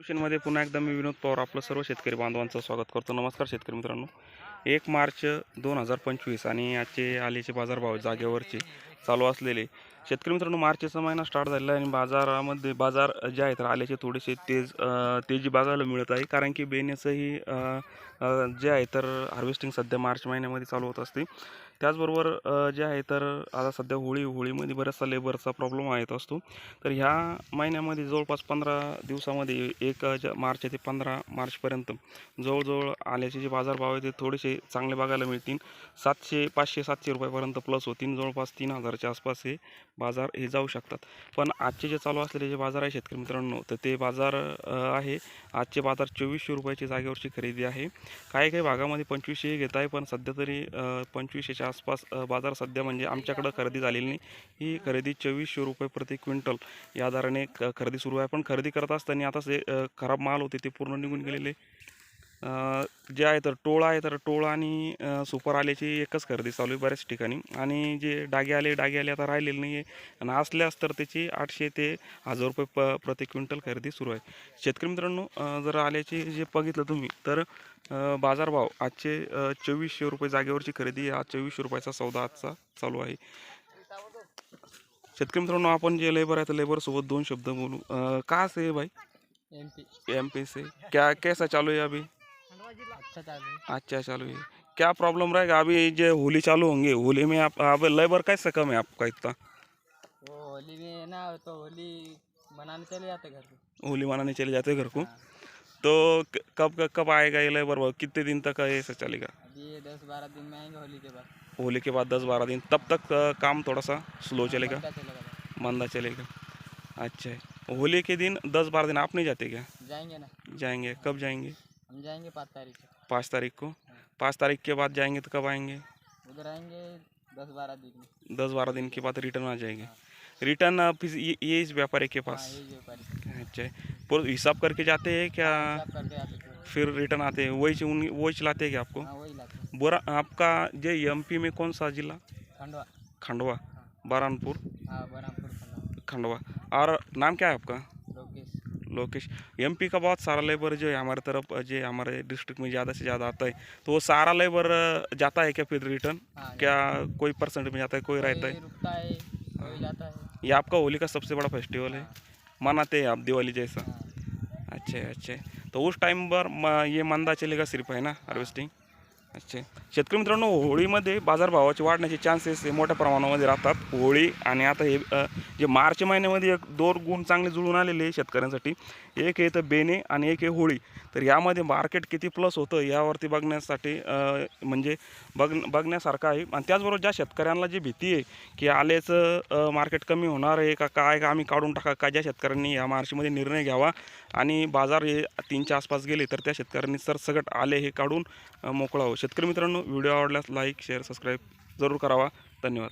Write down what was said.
मध्ये पुन्हा एकदा मी विनोद पवार आपलं सर्व शेतकरी बांधवांचं स्वागत करतो. नमस्कार शेतकरी मित्रांनो. एक मार्च दोन हजार पंचवीस आणि आजचे आलेचे बाजारभाव जागेवरचे चालू असलेले. शेतकरी मित्रांनो मार्चचा महिना स्टार्ट झालेला आहे आणि बाजारामध्ये बाजार जे आहेत आल्याचे थोडेसे तेज तेजी बघायला मिळत आहे. कारण की बेण्याचंही जे आहे तर हार्वेस्टिंग सध्या मार्च महिन्यामध्ये चालू होत असते. त्याचबरोबर जे आहे तर आता सध्या होळी होळीमध्ये बऱ्याचसा लेबरचा प्रॉब्लेम येत असतो. तर ह्या महिन्यामध्ये जवळपास पंधरा दिवसामध्ये एक मार्च ते पंधरा मार्चपर्यंत जवळजवळ आल्याचे जे बाजारभाव आहे ते थोडेसे चांगले बघायला मिळतील. सातशे पाचशे सातशे रुपयापर्यंत प्लस होतील. जवळपास तीन हजारच्या आसपास हे बाजार हे जाऊ शकतात. पण आजचे जे चालू असलेले जे बाजार आहे शेतकरी मित्रांनो तर ते बाजार आहे. आजचे बाजार चोवीसशे रुपयाची जागेवरची खरेदी आहे. काही काही भागामध्ये पंचवीसशे घेत आहे पण सध्या तरी पंचवीसशेच्या आसपास बाजार सध्या म्हणजे आमच्याकडं खरेदी झालेली नाही. ही खरेदी चोवीसशे रुपये प्रति क्विंटल. या दराने खरेदी सुरू आहे. पण खरेदी करत असताना आता जे खराब माल होते ते पूर्ण निघून गेलेले. जे आहे तर टोळ आहे तर टोळ आणि सुपर आल्याची एकच खरेदी चालू आहे बऱ्याच ठिकाणी. आणि जे डागे आले डागे आले आता राहिलेले नाही आहे आणि असल्यास तर त्याची आठशे ते हजार रुपये प प्रति क्विंटल खरेदी सुरू आहे. शेतकरी मित्रांनो जर आल्याचे जे बघितलं तुम्ही तर बाजारभाव आजचे चोवीसशे रुपये जागेवरची खरेदी आज चोवीसशे रुपयाचा सौदा आजचा चालू आहे. शेतकरी मित्रांनो आपण जे लेबर आहे तर लेबर सोबत दोन शब्द बोलू. अ, कहाँ से है भाई? M P. एम पी से. क्या कैसा चालू है अभी? अच्छा चालू है। अच्छा चालू है। क्या प्रॉब्लम रहेगा? अभी जो होली चालू होंगे। होली में आप अब लेबर कैसे कम है आपका इतना? होली में ना तो होली मनाने चले जाते घर पे होली मनाने चले जाते घर को? हाँ। तो कब कब आएगा ये लेबर वर्क कितने दिन तक ऐसा चलेगा? अभी ये दस बारह दिन में आएँगे होली के बाद। होली के बाद दस बारह दिन। तब तक काम थोड़ा सा स्लो चलेगा? पता चलेगा। मंदा चलेगा। अच्छा। होली के दिन दस बारह दिन आप नहीं जाते क्या? जाएँगे ना। जाएँगे। कब जाएँगे? हम जाएँगे पाँच तारीख को पाँच तारीख को? पाँच तारीख के बाद जाएँगे तो कब आएँगे? उधर आएँगे दस बारह दिन दस बारह दिन के बाद रिटर्न आ जाएँगे। रिटर्न अ, फिर ये, ये इस व्यापारी के हाँ पास। अच्छा पूरा हिसाब करके जाते हैं क्या? थे फिर रिटर्न आते हैं। वही उन वही चलाते हैं क्या आपको? हाँ हैं। बोरा आपका जो एम में कौन सा जिला? खंडवा। खंडवा। बारानपुर हाँ खंडवा। और नाम क्या है आपका? लोकेश एम एमपी का बहुत सारा लेबर जो है हमारे तरफ़ जो हमारे डिस्ट्रिक्ट में ज़्यादा से ज़्यादा आता है। तो वो सारा लेबर जाता है क्या फिर रिटर्न हाँ क्या कोई परसेंट में जाता है कोई रहता है? है है। ये आपका होली का सबसे बड़ा फेस्टिवल है। मनाते हैं आप दिवाली जैसा। हाँ। अच्छा अच्छा। तो उस टाइम पर ये मंदा चलेगा सिर्फ़ है ना हार्वेस्टिंग अच्छा. शेतकरी मित्रांनो होळीमध्ये बाजारभावाचे वाढण्याचे चान्सेस हे मोठ्या प्रमाणामध्ये राहतात. होळी आणि आता हे जे मार्च महिन्यामध्ये एक दोन गुण चांगले जुळून आलेले आहे शेतकऱ्यांसाठी. एक आहे तर बेने आणि एक आहे होळी. तर यामध्ये मार्केट किती प्लस होतं यावरती बघण्यासाठी म्हणजे बघ बघण्यासारखं आहे. आणि त्याचबरोबर ज्या शेतकऱ्यांना जी भीती आहे की आल्याचं मार्केट कमी होणार आहे का काय का आम्ही काढून टाका का ज्या शेतकऱ्यांनी या मार्चमध्ये निर्णय घ्यावा. आणि बाजार हे तीनच्या आसपास गेले तर त्या शेतकऱ्यांनी सरसकट आले हे काढून मोकळा शेतकरी मित्रांनो व्हिडिओ आवडल्यास लाईक शेअर सबस्क्राईब जरूर करावा. धन्यवाद.